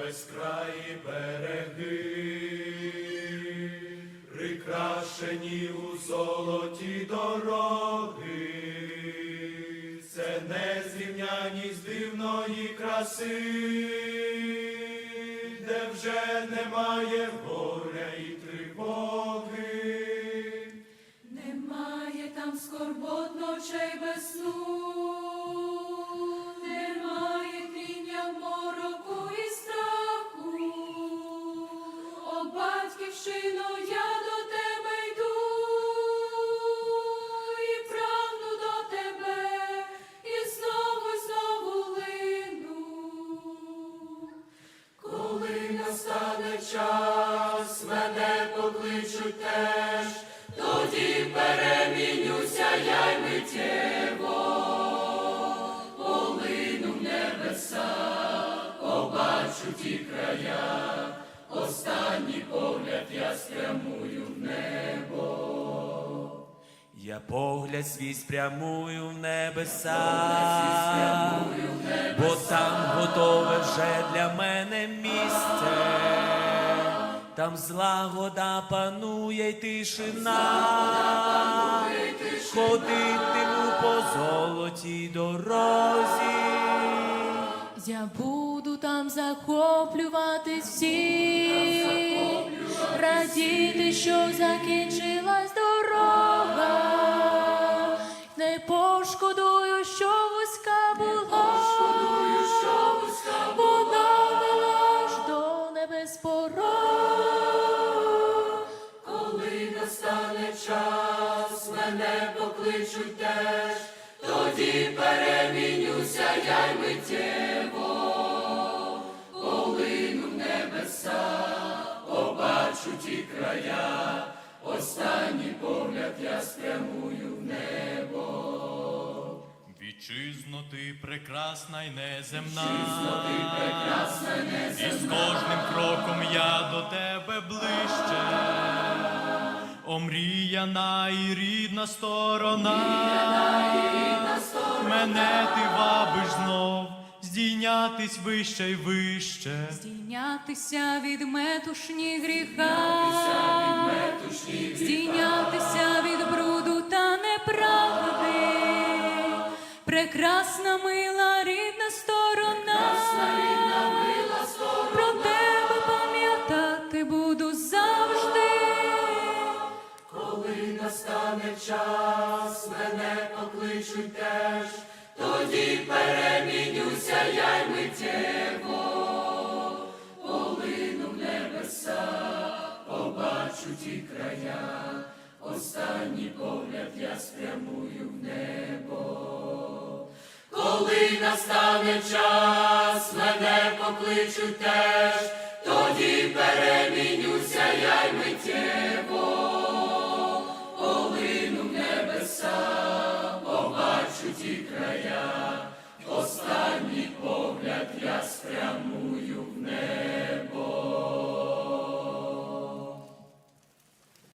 безкраї береги, прикрашені у золоті дороги, це незрівняність дивної краси, де вже немає горя і тривоги. Немає там скорбот ночей без сну, я до тебе йду, і прагну до тебе, і знову, знову лину. Коли настане час, мене покличуть теж, тоді перемінюся я й миттєво, полину в небеса, побачу ті края, останній погляд я спрямую в небо. Я погляд свій спрямую в небеса, бо там готове вже для мене місце, там злагода панує й тишина, ходитиму по золотій дорозі. Я захоплювати всіх, радіти, що закінчилась дорога, не пошкодую, що вузька була, вона вела аж до небес порог. Коли настане час, мене покличуть теж, тоді перемінюся я й миттєво, Ти прекрасна й неземна, прекрасна й неземна. І з кожним кроком я до тебе ближче. Омріяна і рідна сторона, мене ти вабиш знов, здійнятись вище й вище. Здійнятися від метушні гріха, прекрасна мила рідна сторона, рідна, мила сторона. про тебе пам'ятати буду завжди. Коли настане час, мене покличуть теж, тоді перемінюся я й миттєво, полину в небеса, побачу ті края, останній погляд я спрямую в небо коли настане час, мене покличуть теж, тоді перемінюся я й миттєво, полину в небеса, побачу ті края, останній погляд я спрям.